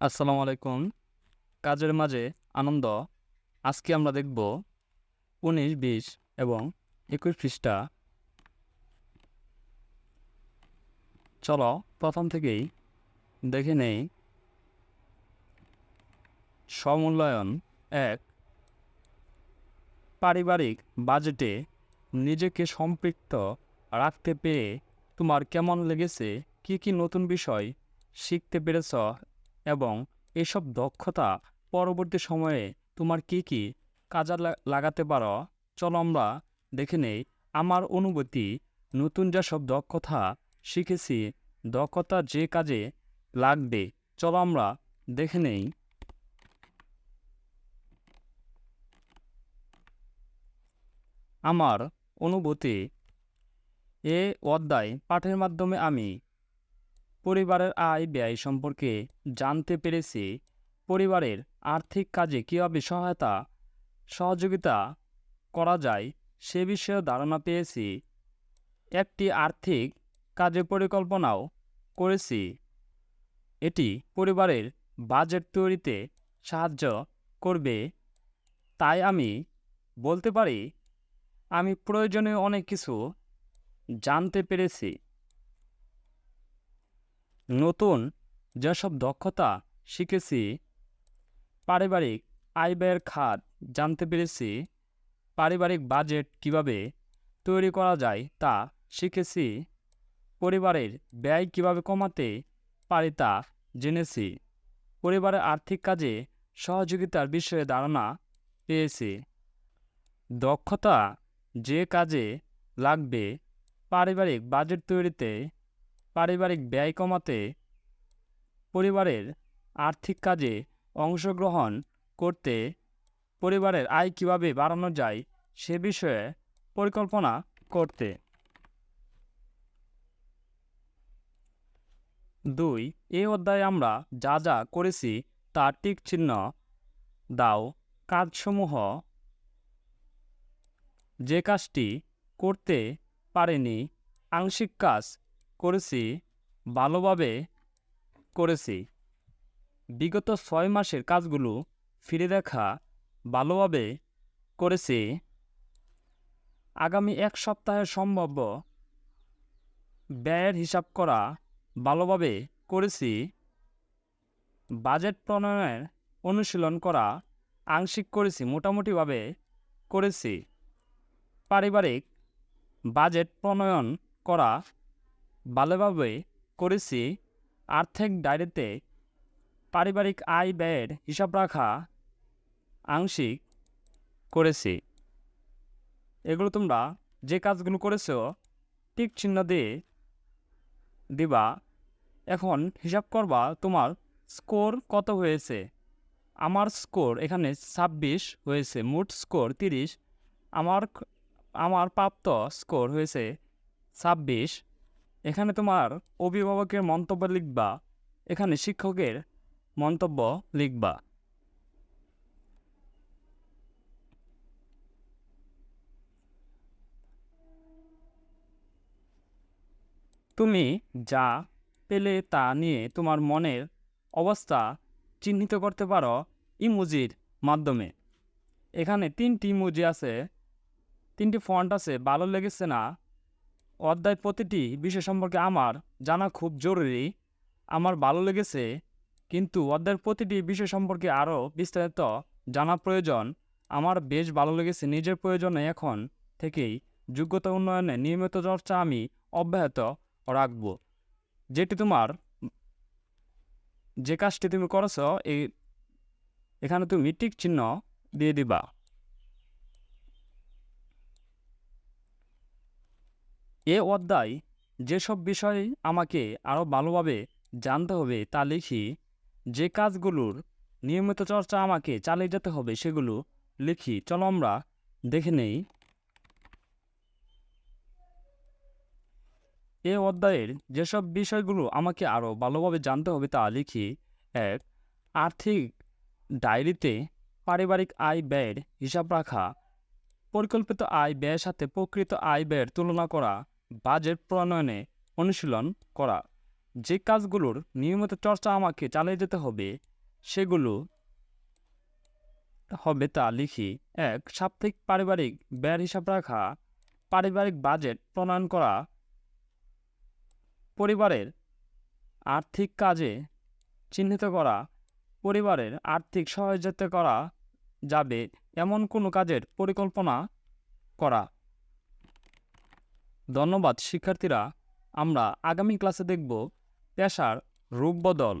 আসসালামু আলাইকুম। কাজের মাঝে আনন্দ। আজকে আমরা দেখব উনিশ, বিশ এবং একুশ পৃষ্ঠা। চলো প্রথম থেকেই দেখে নেই। সমূল্যায়ন এক। পারিবারিক বাজেটে নিজেকে সম্পৃক্ত রাখতে পেরে তোমার কেমন লেগেছে? কি কি নতুন বিষয় শিখতে পেরেছ এবং এসব দক্ষতা পরবর্তী সময়ে তোমার কি কি কাজে লাগাতে পারো? চলো আমরা দেখে নেই। আমার অনুভূতি, নতুন যেসব দক্ষতা শিখেছি, দক্ষতা যে কাজে লাগবে, চলো আমরা দেখে নেই। আমার অনুভূতি, এ অধ্যায় পাঠের মাধ্যমে আমি পরিবারের আয় ব্যয় সম্পর্কে জানতে পেরেছি। পরিবারের আর্থিক কাজে কীভাবে সহায়তা, সহযোগিতা করা যায় সে বিষয়ে ধারণা পেয়েছি। একটি আর্থিক কাজে পরিকল্পনাও করেছি। এটি পরিবারের বাজেট তৈরিতে সাহায্য করবে। তাই আমি বলতে পারি, আমি প্রয়োজনীয় অনেক কিছু জানতে পেরেছি। নতুন যেসব দক্ষতা শিখেছি, পারিবারিক আয় ব্যয়ের খাত জানতে পেরেছি, পারিবারিক বাজেট কীভাবে তৈরি করা যায় তা শিখেছি, পরিবারের ব্যয় কীভাবে কমাতে পারি তা জেনেছি, পরিবারের আর্থিক কাজে সহযোগিতার বিষয়ে ধারণা পেয়েছি। দক্ষতা যে কাজে লাগবে, পারিবারিক বাজেট তৈরিতে পারিবারিক ব্যয় কমাতে পরিবারের আর্থিক কাজে অংশগ্রহণ করতে পরিবারের আয় কীভাবে বাড়ানো যায় সে বিষয়ে পরিকল্পনা করতে। দুই এই অধ্যায়ে আমরা যা যা করেছি তার টিক চিহ্ন দাও। কাজসমূহ যে কাজটি করতে পারেনি, আংশিক কাজ করেছি, ভালোভাবে করেছি। বিগত ছয় মাসের কাজগুলো ফিরে দেখা, ভালোভাবে করেছি। আগামী এক সপ্তাহের সম্ভাব্য ব্যয়ের হিসাব করা ভালোভাবে করেছি। বাজেট প্রণয়নের অনুশীলন করা আংশিক করেছি, মোটামুটিভাবে করেছি। পারিবারিক বাজেট প্রণয়ন করা ভালোভাবে করেছি। আর্থিক ডায়েরিতে পারিবারিক আয় ব্যয়ের হিসাব রাখা আংশিক করেছি। এগুলো তোমরা যে কাজগুলো করেছ, টিক চিহ্ন দিয়ে দিবা। এখন হিসাব করবা তোমার স্কোর কত হয়েছে? আমার স্কোর এখানে ছাব্বিশ হয়েছে, মোট স্কোর তিরিশ। আমার আমার প্রাপ্ত স্কোর হয়েছে ছাব্বিশ। এখানে তোমার অভিভাবকের মন্তব্য লিখবা। এখানে শিক্ষকের মন্তব্য লিখবা। তুমি যা পেলে তা নিয়ে তোমার মনের অবস্থা চিহ্নিত করতে পারো ইমোজির মাধ্যমে। এখানে তিনটি ইমোজি আছে, তিনটি ফন্ট আছে, ভালো লেগেছে না? অধ্যায় প্রতিটি বিষয় সম্পর্কে আমার জানা খুব জরুরি, আমার ভালো লেগেছে, কিন্তু অধ্যায়ের প্রতিটি বিষয় সম্পর্কে আরও বিস্তারিত জানা প্রয়োজন। আমার বেশ ভালো লেগেছে, নিজের প্রয়োজনে এখন থেকেই যোগ্যতা উন্নয়নে নিয়মিত চর্চা আমি অব্যাহত রাখব। যেটি তোমার, যে কাজটি তুমি করেছ এই এখানে তুমি টিক চিহ্ন দিয়ে দিবা। এ অধ্যায়, যেসব বিষয় আমাকে আরও ভালোভাবে জানতে হবে তা লিখি। যে কাজগুলোর নিয়মিত চর্চা আমাকে চালিয়ে যেতে হবে সেগুলো লিখি। চলো আমরা দেখে নেই। এ অধ্যায়ের যেসব বিষয়গুলো আমাকে আরও ভালোভাবে জানতে হবে তা লিখি। এক, আর্থিক ডায়েরিতে পারিবারিক আয় ব্যয়ের হিসাব রাখা। পরিকল্পিত আয় ব্যয়ের সাথে প্রকৃত আয় ব্যয়ের তুলনা করা, বাজেট প্রণয়নে অনুশীলন করা। যে কাজগুলোর নিয়মিত চর্চা আমাকে চালিয়ে যেতে হবে, সেগুলো হবে তা লিখি এক সাপ্তাহিক পারিবারিক ব্যয়ের হিসাব রাখা, পারিবারিক বাজেট প্রণয়ন করা, পরিবারের আর্থিক কাজে চিহ্নিত করা, পরিবারের আর্থিক সহযোগিতা করা যাবে এমন কোনো কাজের পরিকল্পনা করা। ধন্যবাদ শিক্ষার্থীরা। আমরা আগামী ক্লাসে দেখব পেশার রূপ বদল।